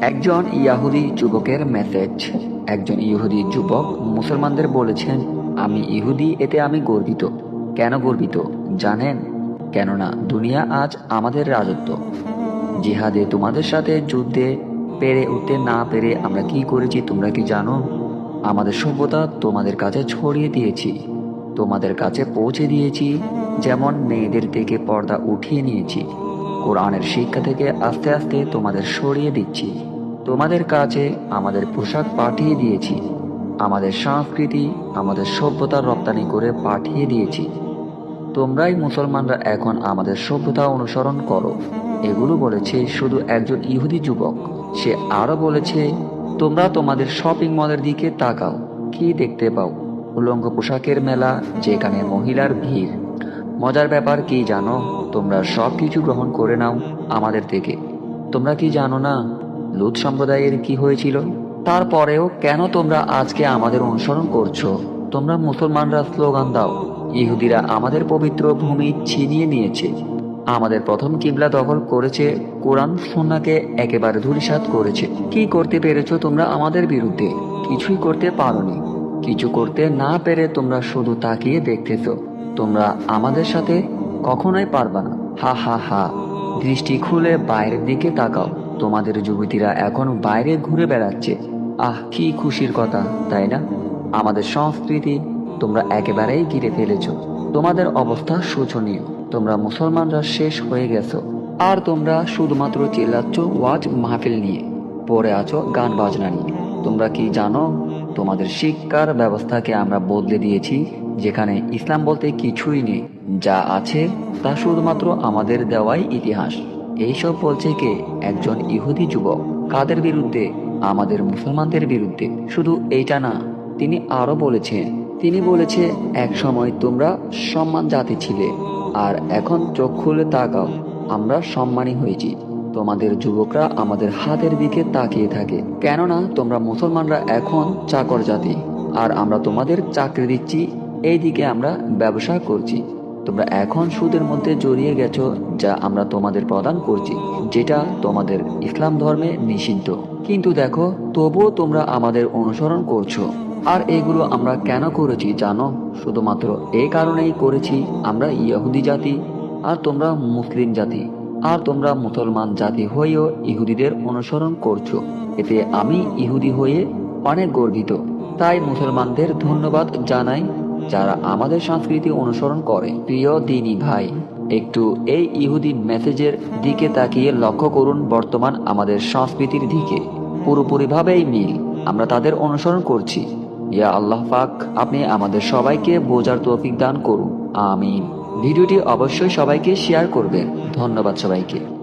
একজন ইয়াহুদি যুবকের মেসেজ একজন ইহুদি যুবক মুসলমানদের বলেছেন, আমি ইহুদি, এতে আমি গর্বিত। কেন গর্বিত? জানেন? কেননা দুনিয়া আজ আমাদের রাজত্ব। জিহাদে তোমাদের সাথে যুদ্ধে পেরে উঠতে না পেরে আমরা কি করেছি তোমরা কি জানো? আমাদের সভ্যতা তোমাদের কাছে ছড়িয়ে দিয়েছি। তোমাদের কাছে পৌঁছে দিয়েছি, যেমন মেয়েদের থেকে পর্দা উঠিয়ে নিয়েছি। কোরআনের শিক্ষা থেকে আস্তে আস্তে তোমাদের সরিয়ে দিচ্ছি। তোমাদের কাছে আমাদের পোশাক পাঠিয়ে দিয়েছি। আমাদের সংস্কৃতি, আমাদের সভ্যতা রপ্তানি করে পাঠিয়ে দিয়েছি। তোমরাই মুসলমানরা এখন আমাদের সভ্যতা অনুসরণ করো। এগুলো বলেছে শুধু একজন ইহুদি যুবক। সে আরও বলেছে, তোমরা তোমাদের শপিং মলের দিকে তাকাও। কি দেখতে পাও? উলঙ্গ পোশাকের মেলা, যেখানে মহিলার ভিড়। মজার ব্যাপার কি জানো? তোমরা সব কিছু গ্রহণ করে নাও আমাদের থেকে। তোমরা কি জানো না লুত সম্প্রদায়ের কি হয়েছিল? তারপরেও কেন তোমরা আজকে আমাদের অনুসরণ করছ? তোমরা মুসলমানরা স্লোগান দাও, ইহুদিরা আমাদের পবিত্র ভূমি ছিনিয়ে নিয়েছে। আমাদের প্রথম কিবলা দখল করেছে, কোরআন সন্নাকে একেবারে ধূলিসাৎ করেছে। কি করতে পেরেছ তোমরা আমাদের বিরুদ্ধে? কিছুই করতে পারোনি। কিছু করতে না পেরে তোমরা শুধু তাকিয়ে দেখতেছো। তোমরা আমাদের সাথে কখনোই পারবা না। হা হা হা। দৃষ্টি খুলে বাইরের দিকে তাকাও। তোমাদের যুবতীরা এখন বাইরে ঘুরে বেড়াচ্ছে। আহ, কি খুশির কথা, তাই না? আমাদের সংস্কৃতি তোমরা একেবারেই ঘিরে ফেলেছ। তোমাদের অবস্থা শোচনীয়। তোমরা মুসলমানরা শেষ হয়ে গেছো। আর তোমরা শুধুমাত্র চিল্লাচ্ছ ওয়াজ মাহফিল নিয়ে। পড়ে আছো গান বাজনা নিয়ে। তোমরা কি জানো, তোমাদের শিক্ষার ব্যবস্থাকে আমরা বদলে দিয়েছি যেখানে ইসলাম বলতে কিছুই নেই। যা আছে তা শুধুমাত্র আমাদের দেওয়াই ইতিহাস। এইসব বলছে কে? একজন ইহুদি যুবক। কাদের বিরুদ্ধে? আমাদের মুসলমানদের বিরুদ্ধে। শুধু এইটা না, তিনি আরও বলেছেন, তিনি বলেছে এক সময় তোমরা সম্মান জাতি ছিলে, আর এখন চোখ খুলে তাকাও, আমরা সম্মানী হয়েছি। তোমাদের যুবকরা আমাদের হাতের দিকে তাকিয়ে থাকে। কেননা তোমরা মুসলমানরা এখন চাকর জাতি, আর আমরা তোমাদের চাকরি দিচ্ছি এই দিকে আমরা ব্যবসা করছি। তোমরা এখন সুদের মধ্যে জড়িয়ে গেছো, যা আমরা তোমাদের প্রদান করছি, যেটা তোমাদের ইসলাম ধর্মে নিষিদ্ধ। কিন্তু দেখো, তবুও তোমরা আমাদের অনুসরণ করছ। আর এগুলো আমরা কেন করেছি জানো? শুধুমাত্র এই কারণেই করেছি, আমরা ইহুদি জাতি, আর তোমরা মুসলিম জাতি, আর তোমরা মুসলমান জাতি হয়েও ইহুদিদের অনুসরণ করছ। এতে আমি ইহুদি হয়ে অনেক গর্বিত। তাই মুসলমানদের ধন্যবাদ জানাই যারা আমাদের সংস্কৃতি অনুসরণ করে। প্রিয় দিনই ভাই, একটু এই ইহুদি মেসেজের দিকে তাকিয়ে লক্ষ্য করুন বর্তমান আমাদের সংস্কৃতির দিকে। পুরোপুরিভাবেই মিল, আমরা তাদের অনুসরণ করছি। ইয়া আল্লাহ পাক, আপনি আমাদের সবাইকে বোঝার তৌফিক দান করুন। আমিন। ভিডিওটি অবশ্যই সবাইকে শেয়ার করবেন। ধন্যবাদ সবাইকে।